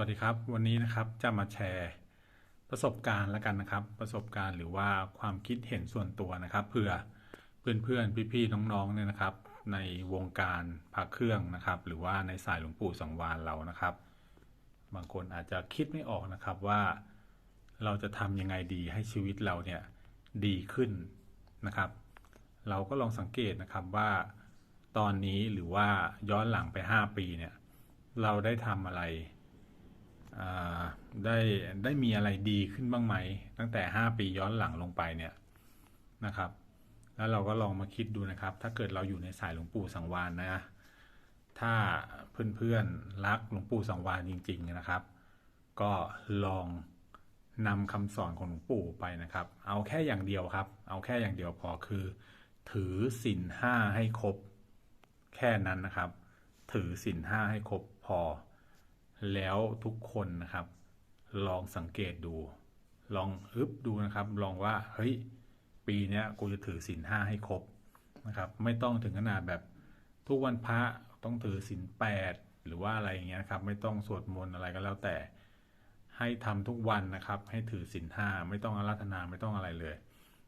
วัสดีครับ วันนี้นะครับจะมาแชร์ประสบการณ์แล้วกันนะครับ ประสบการณ์หรือว่าความคิดเห็นส่วนตัวนะครับเผื่อเพื่อนๆพี่ๆน้องๆเนี่ยนะครับ ในวงการพระเครื่องนะครับ หรือว่าในสายหลวงปู่สังวานเรานะครับ บางคนอาจจะคิดไม่ออกนะครับว่าเราจะทำยังไงดีให้ชีวิตเราเนี่ยดีขึ้นนะครับ เราก็ลองสังเกตนะครับว่าตอนนี้หรือว่าย้อนหลังไป 5 ปีเนี่ยเราได้ทำอะไร ได้ได้มีอะไรดีขึ้นบ้างไหม ตั้งแต่ 5 ปีย้อนหลังลงไปเนี่ยนะครับ แล้วเราก็ลองมาคิดดูนะครับ ถ้าเกิดเราอยู่ในสายหลวงปู่สังวานนะ ถ้าเพื่อนๆรักหลวงปู่สังวานจริง ๆนะครับ ก็ลองนำคำสอนของหลวงปู่ไปนะครับ เอาแค่อย่างเดียวครับ เอาแค่อย่างเดียวพอคือ ถือศีลห้าให้ครบ แค่นั้นนะครับ ถือศีลห้าให้ครบพอ แล้วทุกคนนะครับ ลองสังเกตดู ลองอึบดูนะครับ ลองว่าเฮ้ยปีนี้กูจะถือศีลห้าให้ครบนะครับ ไม่ต้องถึงขนาดแบบทุกวันพระต้องถือศีลแปดหรือว่าอะไรอย่างเงี้ยนะครับ ไม่ต้องสวดมนต์อะไรก็แล้วแต่ ให้ทำทุกวันนะครับ ให้ถือศีลห้าไม่ต้องอาราธนาไม่ต้องอะไรเลย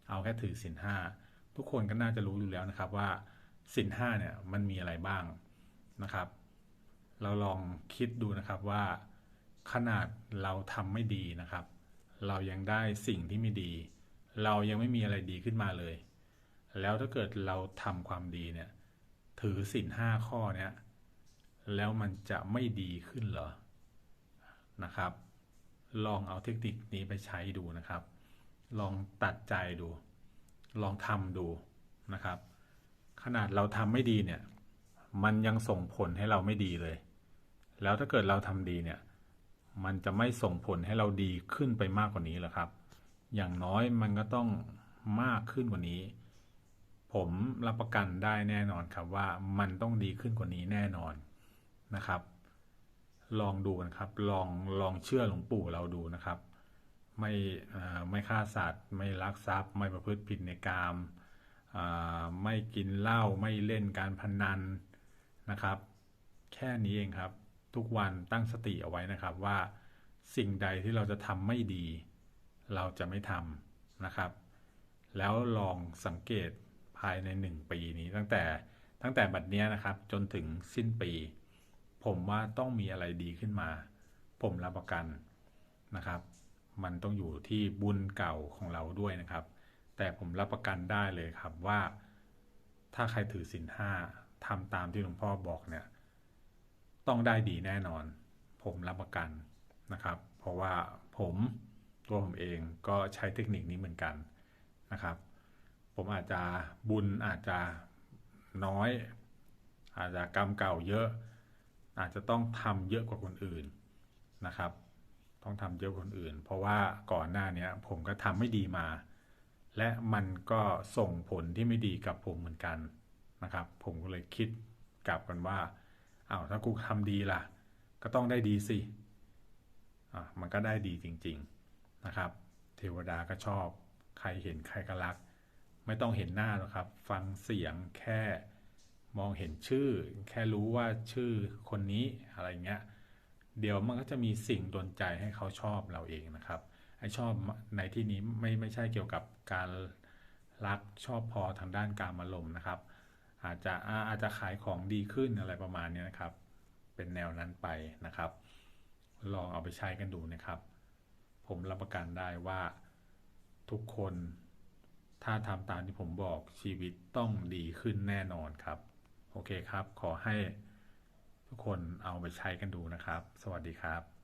เอาแค่ถือศีลห้าทุกคนก็น่าจะรู้อยู่แล้วนะครับว่าศีลห้าเนี่ยมันมีอะไรบ้างนะครับ เราลองคิดดูนะครับว่า ขนาดเราทำไม่ดีนะครับ เรายังได้สิ่งที่ไม่ดี เรายังไม่มีอะไรดีขึ้นมาเลย แล้วถ้าเกิดเราทำความดีเนี่ย ถือศีลห้าข้อเนี้ยแล้วมันจะไม่ดีขึ้นเหรอนะครับ ลองเอาเทคนิคนี้ไปใช้ดูนะครับ ลองตัดใจดู ลองทำดูนะครับ ขนาดเราทำไม่ดีเนี่ย มันยังส่งผลให้เราไม่ดีเลย แล้วถ้าเกิดเราทำดีเนี่ย มันจะไม่ส่งผลให้เราดีขึ้นไปมากกว่านี้หรอครับ อย่างน้อยมันก็ต้องมากขึ้นกว่านี้ ผมรับประกันได้แน่นอนครับว่ามันต้องดีขึ้นกว่านี้แน่นอนนะครับ ลองดูนะครับ ลองลองเชื่อหลวงปู่เราดูนะครับ ไม่ไม่ฆ่าสัตว์ ไม่ลักทรัพย์ ไม่ประพฤติผิดในกามอ่าไม่กินเหล้าไม่เล่นการพนันนะครับ แค่นี้เองครับ ทุกวันตั้งสติเอาไว้นะครับว่าสิ่งใดที่เราจะทำไม่ดี เราจะไม่ทำนะครับ แล้วลองสังเกตภายในหนึ่งปีนี้ตั้งแต่ตั้งแต่บัดเนี้ยนะครับจนถึงสิ้นปี ผมว่าต้องมีอะไรดีขึ้นมา ผมรับประกันนะครับ มันต้องอยู่ที่บุญเก่าของเราด้วยนะครับ แต่ผมรับประกันได้เลยครับว่า ถ้าใครถือศีลห้าทำตามที่หลวงพ่อบอกเนี่ย ต้องได้ดีแน่นอน ผมรับประกันนะครับ เพราะว่าผมตัวผมเองก็ใช้เทคนิคนี้เหมือนกันนะครับ ผมอาจจะบุญอาจจะน้อย อาจจะกรรมเก่าเยอะ อาจจะต้องทำเยอะกว่าคนอื่นนะครับ ต้องทำเยอะกว่าคนอื่น เพราะว่าก่อนหน้าเนี้ผมก็ทำไม่ดีมา และมันก็ส่งผลที่ไม่ดีกับผมเหมือนกันนะครับ ผมก็เลยคิดกลับกันว่า อ้าวถ้ากูทำดีล่ะ ก็ต้องได้ดีสิอะมันก็ได้ดีจริง ๆนะครับ เทวดาก็ชอบ ใครเห็นใครก็รัก ไม่ต้องเห็นหน้าหรอกครับ ฟังเสียงแค่มองเห็นชื่อ แค่รู้ว่าชื่อคนนี้อะไรเงี้ยเดี๋ยวมันก็จะมีสิ่งดลใจให้เขาชอบเราเองนะครับไอชอบในที่นี้ไม่ไม่ใช่เกี่ยวกับการรักชอบพอทางด้านการอารมณ์นะครับ อาจจะอาจจะขายของดีขึ้นอะไรประมาณนี้นะครับ เป็นแนวนั้นไปนะครับ ลองเอาไปใช้กันดูนะครับ ผมรับประกันได้ว่าทุกคนถ้าทำตามที่ผมบอกชีวิตต้องดีขึ้นแน่นอนครับ โอเคครับ ขอให้ทุกคนเอาไปใช้กันดูนะครับ สวัสดีครับ